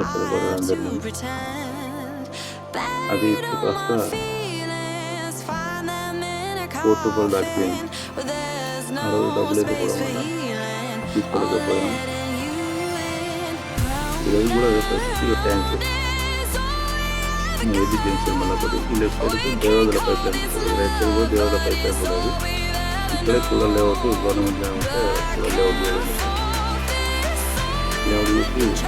అసలు కొనడం జరిగింది అది ఇప్పుడు కాస్త కోటి రూపాయలు దాటిపోయింది ఆ రోజు డబ్బులు ఎత్తుకోవడం వల్ల తీసుకోలేకపోయాం ఈరోజు కూడా పరిస్థితి ట్యాంక్ ఏది జంక్షన్ మళ్ళీ ఒకటి ఈ లెఫ్ట్ సైడ్కి దేవాదుల పైప్ లైన్ ఉంటుంది రైట్ సైడ్ కూడా దేవాదుల పైప్ లైన్ ఉండదు ఇక్కడే cooler layout government layout cooler layout చేయడం లేఅవుట్ చూసి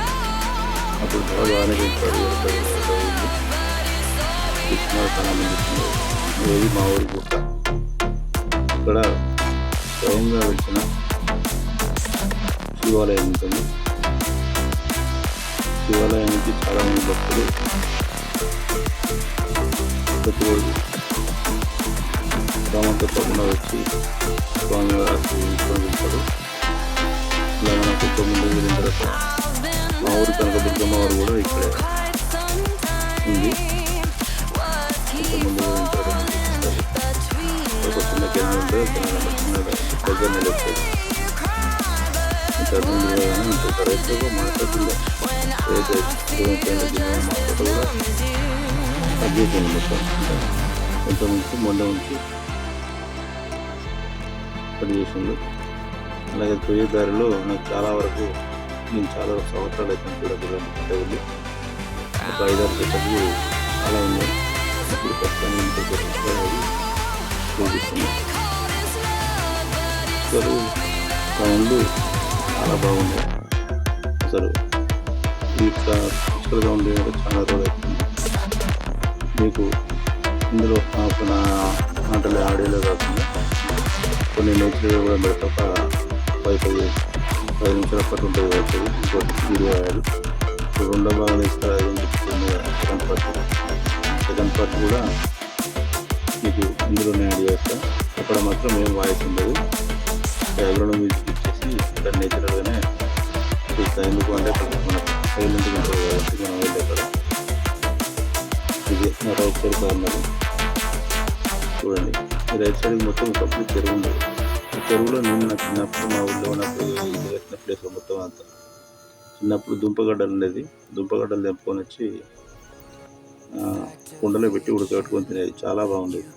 అప్పుడు ధర బాగానే పెంచాడు ఏది మా ఊరి గుట్ట ఇక్కడ స్వయంగా వచ్చిన శివాలయం ఉంటుంది శివాలయానికి చాలామంది భక్తులు ప్రతిరోజు గ్రామంతో తప్పకుండా వచ్చి స్వామివారి ఆశీర్వదించారు. ఇలా మన కొంచెం వెళ్ళిన తర్వాత మా ఊరు కనకదుర్గమ్మ వారు కూడా ఇక్కడ. ఉంది. కొంచెం ముందుకు చిన్న కెనాల్ ఉంటుంది దగ్గర నిలబడుతుంది ఇంకొక మాట్లాడుతుంది కూడా తగ్గిపోయింది మొత్తం. నుంచి మొన్న నుంచి పనిచేసింది అలాగే పోయే దారిలో నాకు చాలా వరకు నేను చాలా సంవత్సరాలు అయితే చూడగలను వెళ్ళి ఒక ఐదారు చెట్లకు చాలా ఉన్నాయి ఇప్పుడు ప్రస్తుతానికి ఇంకొక చెట్టు అసలు సౌండ్లు చాలా బాగున్నాయి అసలు ఇట్లా పుష్కలుగా ఉండే చాలా రోజులు అవుతుంది. మీకు ఇందులో నాకు నా ఆటలు ఆడియోలో కాకుండా కొన్ని నేచర్ కూడా పెడతా ఒక పది పది నిమిషాల పాటు ఉంటుంది అవుతుంది ఇంకోటి వీడియో యాడ్ ఇప్పుడు రెండో భాగం ఇస్తారు అది చెప్తుంది సెకండ్ పార్ట్ సెకండ్ పార్ట్ కూడా మీకు ఇందులోనే యాడ్ చేస్తా. అక్కడ మాత్రం ఏం వాయిస్ ఉండదు. బ్యాక్గ్రౌండ్ మ్యూజిక్ ఇచ్చేసి ఇక్కడ నేచురల్గానే చూస్తాను ఎందుకు అంటే అక్కడ మనకు సైలెంట్గా ఉంటుంది కాబట్టి మనం వెళ్ళి అక్కడ ఇది నా రైట్ సైడ్ కార్నర్ చూడండి. రైట్ సైడ్ మొత్తం ఒకప్పుడు చెరువు ఉంది. చెరువులో నేను నా చిన్నప్పుడు మా ఊళ్ళో ఉన్నప్పుడు ఇల్లు కట్టిన ప్లేస్ మొత్తం అంతా. చిన్నప్పుడు దుంపగడ్డలు ఉండేది. దుంపగడ్డలు తెంపుకొని వచ్చి కుండలో పెట్టి ఉడకబెట్టుకొని తినేది. చాలా బాగుండేది.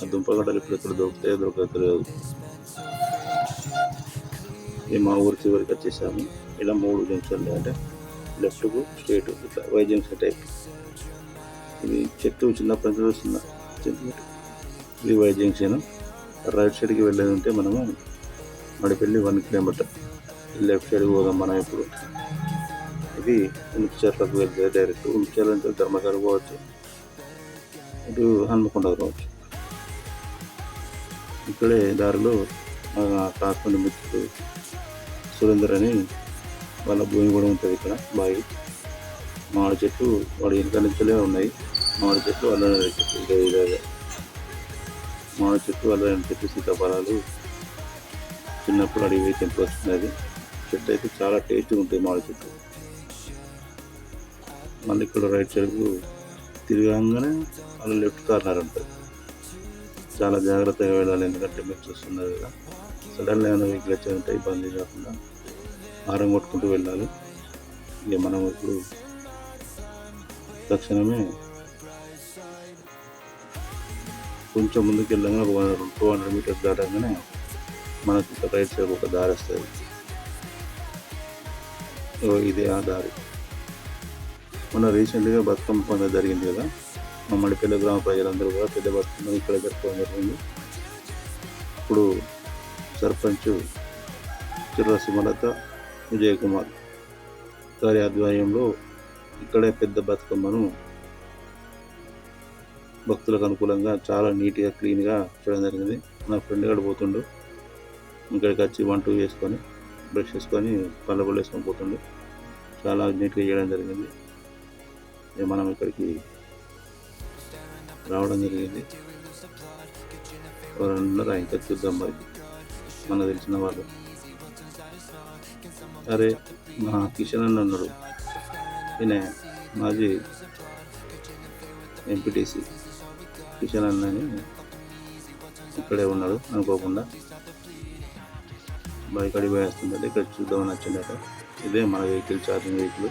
ఆ దుంపగడ్డలు ఇప్పుడు ఎక్కడ దొరికితే దొరకలేదు లేదు మా ఊరి చివరికి వచ్చేసాము. ఇలా మూడు జంక్షన్లు అంటే లెఫ్ట్కు స్ట్రేట్ ఇట్లా వై జంక్షన్ టైప్ ఇది చెట్టు చిన్నప్పటి నుంచి చిన్న. చెట్టు. ఇది వై జంక్షన్ రైట్ సైడ్కి వెళ్ళేది ఉంటే మనము మడిపెల్లి వన్ కిలోమీటర్. లెఫ్ట్ సైడ్కి పోదాం మనం ఇప్పుడు. ఇది ఉల్పిచర్లకు వెళ్తే డైరెక్ట్ ఉల్పిచర్ల నుంచి ధర్మశాల పోవచ్చు. ఇటు హన్మకొండ రావచ్చు ఇక్కడే దారిలో కాకుండా మిత్రుడు సురేందర్ అని వాళ్ళ భూమి కూడా ఉంటుంది ఇక్కడ బావి. మామిడి చెట్టు వాడి వెనక నుంచలే ఉన్నాయి. మామిడి చెట్లు అల్లరి చెట్టు ఇదే ఇలాగే మామిడి చెట్టు అల్లరి చెట్టు సీతాఫలాలు చిన్నప్పుడు అడిగి తెంపు వస్తున్నది చెట్టు అయితే చాలా టేస్ట్గా ఉంటుంది మామిడి చెట్టు మళ్ళీ ఇక్కడ రైట్ సైడ్కు తిరగంగానే మళ్ళీ లెఫ్ట్ కార్నర్ ఉంటుంది చాలా జాగ్రత్తగా వెళ్ళాలి ఎందుకంటే మీరు చూస్తున్నారు కదా. సడన్గా ఏమైనా వెహికల్ వచ్చారంటే ఇబ్బంది కాకుండా ఆరం కొట్టుకుంటూ వెళ్ళాలి. ఇక మనం ఇప్పుడు తక్షణమే కొంచెం ముందుకు వెళ్ళగానే ఒక టూ హండ్రెడ్ మీటర్స్ దాటంగానే మనకి ఇక్కడ రైట్ సైడ్ ఒక దారి వస్తుంది ఇదే ఆ దారి. మొన్న రీసెంట్గా బతుకమ్మ పండుగ జరిగింది కదా. మా మడిపల్లి గ్రామ ప్రజలందరూ కూడా పెద్ద బతుకమ్మ ఇక్కడ జరుపుకోవడం జరిగింది. ఇప్పుడు సర్పంచ్ చిర్ర సుమలత విజయ్ కుమార్ గారి ఆధ్వర్యంలో ఇక్కడే పెద్ద బతుకమ్మను భక్తులకు అనుకూలంగా చాలా నీట్గా క్లీన్గా చేయడం జరిగింది. నా ఫ్రెండ్ గడు పోతుండు. ఇక్కడికి వచ్చి వన్ టూ వేసుకొని బ్రష్ చేసుకొని పళ్ళ పళ్ళు వేసుకొని పోతుండు. చాలా నీట్గా చేయడం జరిగింది. మనం ఇక్కడికి రావడం జరిగింది. ఎవరన్నారు? ఆయన చూద్దాం మరి. మనకు తెలిసిన వాళ్ళు. అరే మా కిషన్ అన్న ఉన్నాడు. ఈయన మాజీ ఎంపీటీసీ. కిషన్ అన్నని ఇక్కడే ఉన్నాడు అనుకోకుండా. బైక్ అడిగి వేస్తుందంటే ఇక్కడ చూద్దామని వచ్చిందట ఇదే మన వెహికల్ ఛార్జింగ్ వెహికల్.